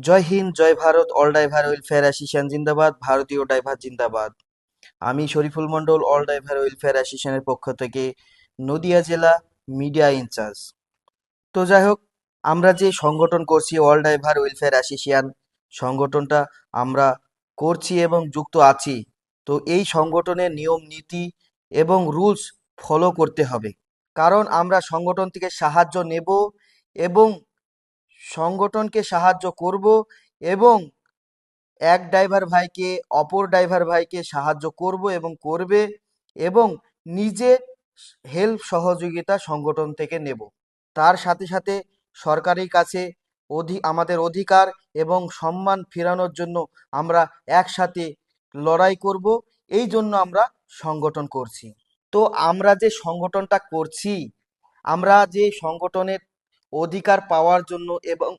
জয় হিন্দ, জয় Bharat all driver welfare association জিন্দাবাদ, ভারতীয় driver জিন্দাবাদ। আমি Shariful Mondal all driver welfare অ্যাসোসিয়েশনের পক্ষ থেকে নদিয়া জেলা মিডিয়া ইনচার্জ তো যাই হোক আমরা যে সংগঠন করছি অল ড্রাইভার ওয়েলফেয়ার অ্যাসোসিয়েশন সংগঠনটা আমরা করছি এবং যুক্ত আছি। তো এই সংগঠনের নিয়ম, নীতি এবং রুলস ফলো করতে হবে। কারণ আমরা সংগঠন থেকে সাহায্য নেব এবং সংগঠনকে সাহায্য করব এবং এক ড্রাইভার ভাইকে, অপর ড্রাইভার ভাইকে সাহায্য করব এবং করবে এবং নিজে হেল্প সহযোগিতা সংগঠন থেকে নেব। তার সাথে সাথে সরকারের কাছে অধি আমাদের অধিকার এবং সম্মান ফেরানোর জন্য আমরা একসাথে লড়াই করব, এই জন্য আমরা সংগঠন করছি। তো আমরা যে সংগঠনটা করছি, আমরা যে সংগঠনের অধিকার পাওয়ার জন্য এবং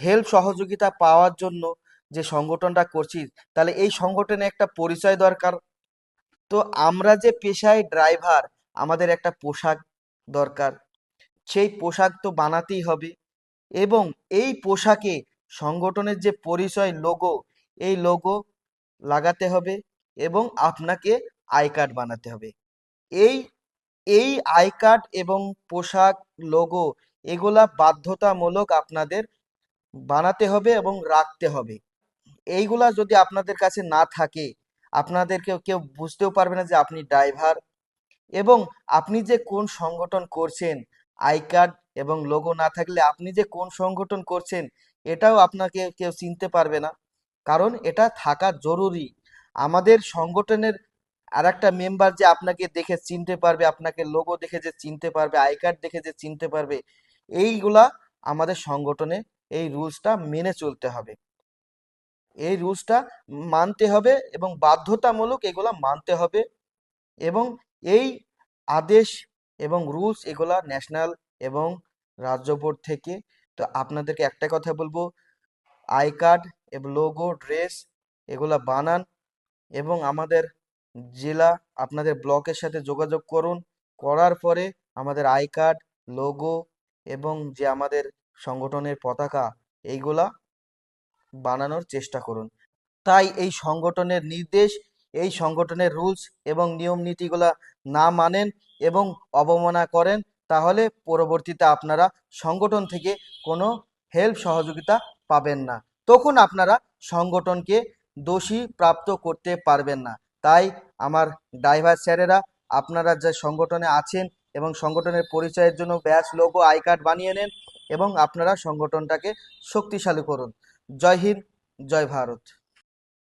হেল্প সহযোগিতা পাওয়ার জন্য যে সংগঠনটা করছি তাহলে এই সংগঠনে একটা পরিচয় দরকার। তো আমরা যে পেশায় ড্রাইভার আমাদের একটা পোশাক দরকার। সেই পোশাক তো বানাতেই হবে এবং এই পোশাকে সংগঠনের যে পরিচয় লোগো এই লোগো লাগাতে হবে এবং আপনাকে আই কার্ড বানাতে হবে। এই এই আই কার্ড এবং পোশাক লোগো এগুলা বাধ্যতামূলক আপনাদের বানাতে হবে এবং রাখতে হবে। এইগুলা যদি আপনাদের কাছে না থাকে আপনাদেরকে কেউ বুঝতেও পারবে না যে আপনি ড্রাইভার এবং আপনি যে কোন সংগঠন করছেন আই কার্ড এবং লোগো না থাকলে আপনি যে কোন সংগঠন করছেন, এটাও আপনাকে কেউ চিনতে পারবে না। কারণ এটা থাকা জরুরি। আমাদের সংগঠনের আর একটা মেম্বার যে আপনাকে দেখে চিনতে পারবে, আপনাকে লোগো দেখে যে চিনতে পারবে আই কার্ড দেখে যে চিনতে পারবে এইগুলা আমাদের সংগঠনে এই রুলসটা মেনে চলতে হবে। এই রুলসটা মানতে হবে এবং বাধ্যতামূলক এগুলা মানতে হবে এবং এই আদেশ এবং রুলস এগুলা ন্যাশনাল এবং রাজ্য বোর্ড থেকে তো আপনাদেরকে একটা কথা বলব, আই কার্ড এবং লোগো, ড্রেস এগুলা বানান এবং আমাদের জেলা আপনাদের ব্লকের সাথে যোগাযোগ করুন, করার পরে আমাদের আই কার্ড, লোগো এবং যে আমাদের সংগঠনের পতাকা, এইগুলা বানানোর চেষ্টা করুন। তাই এই সংগঠনের নির্দেশ, এই সংগঠনের রুলস এবং নিয়ম নীতিগুলা না মানেন এবং অবমাননা করেন, তাহলে পরবর্তীতে আপনারা সংগঠন থেকে কোনো হেল্প, সহযোগিতা পাবেন না। তখন আপনারা সংগঠনকে দোষী প্রাপ্ত করতে পারবেন না। তাই আমার ড্রাইভার স্যারেরা, আপনারা যে সংগঠনে আছেন এবং সংগঠনের পরিচয়ের জন্য ব্যাচ লোগো, আই কার্ড বানিয়ে নেন এবং আপনারা সংগঠনটাকে শক্তিশালী করুন। জয় হিন্দ, জয় ভারত।